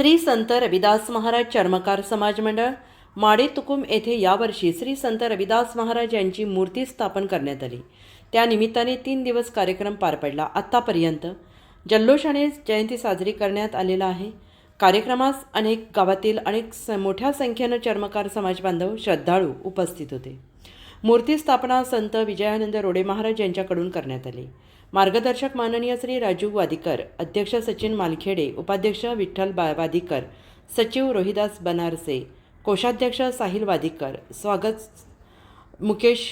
श्री संत रविदास महाराज चर्मकार समाज मंडळ माडे तुकुम येथे यावर्षी श्री संत रविदास महाराज यांची मूर्ती स्थापन करण्यात आली. त्यानिमित्ताने तीन दिवस कार्यक्रम पार पडला. आत्तापर्यंत जल्लोषाने जयंती साजरी करण्यात आलेला आहे. कार्यक्रमास अनेक गावातील अनेक स मोठ्या संख्येनं चर्मकार समाज बांधव श्रद्धाळू उपस्थित होते. मूर्ती स्थापना संत विजयानंद रोडे महाराज यांच्याकडून करण्यात आली. मार्गदर्शक माननीय श्री राजू वादिकर अध्यक्ष सचिन मालखेडे उपाध्यक्ष विठ्ठल बा वादिकर सचिव रोहिदास बनारसे कोषाध्यक्ष साहिल वादिकर स्वागत मुकेश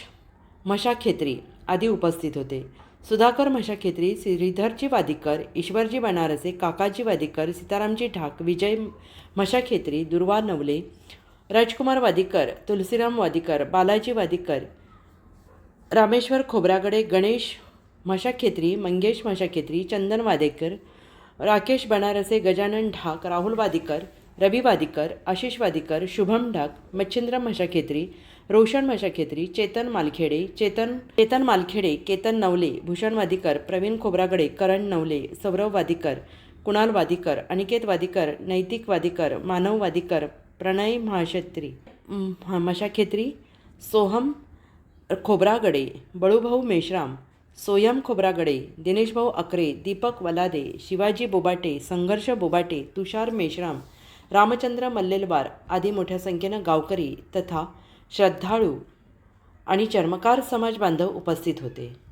मशाखेत्री आदी उपस्थित होते. सुधाकर मशाखेत्री श्रीधरजी वादिकर ईश्वरजी बनारसे काकाजी वादिकर सीतारामजी ढाक विजय मशाखेत्री दुर्वा नवले राजकुमार वादिकर तुलसीराम वादिकर बालाजी वादिकर रामेश्वर खोबरागडे गणेश मशाखेत्री मंगेश मशाखेत्री चंदन वादेकर राकेश बनारसे गजानन ढाक राहुल वादिकर रवी वादिकर आशिष वादिकर शुभम ढाक मच्छिंद्र मशाखेत्री रोशन मशाखेत्री चेतन मालखेडे चेतन चेतन मालखेडे केतन नवले भूषण वादिकर प्रवीण खोबरागडे करण नवले सौरव वादिकर कुणाल वादिकर अनिकेत वादिकर नैतिक वादिकर मानव वादिकर प्रणय महाक्षत्री. मशाखेत्री सोहम खोबरागडे बळूभाऊ मेश्राम सोयम खोबरागडे दिनेशभाऊ अकरे दीपक वलादे शिवाजी बोबाटे संघर्ष बोबाटे तुषार मेश्राम रामचंद्र मल्लेलवार आदी मोठ्या संख्येनं गावकरी तथा श्रद्धाळू आणि चर्मकार समाज बांधव उपस्थित होते.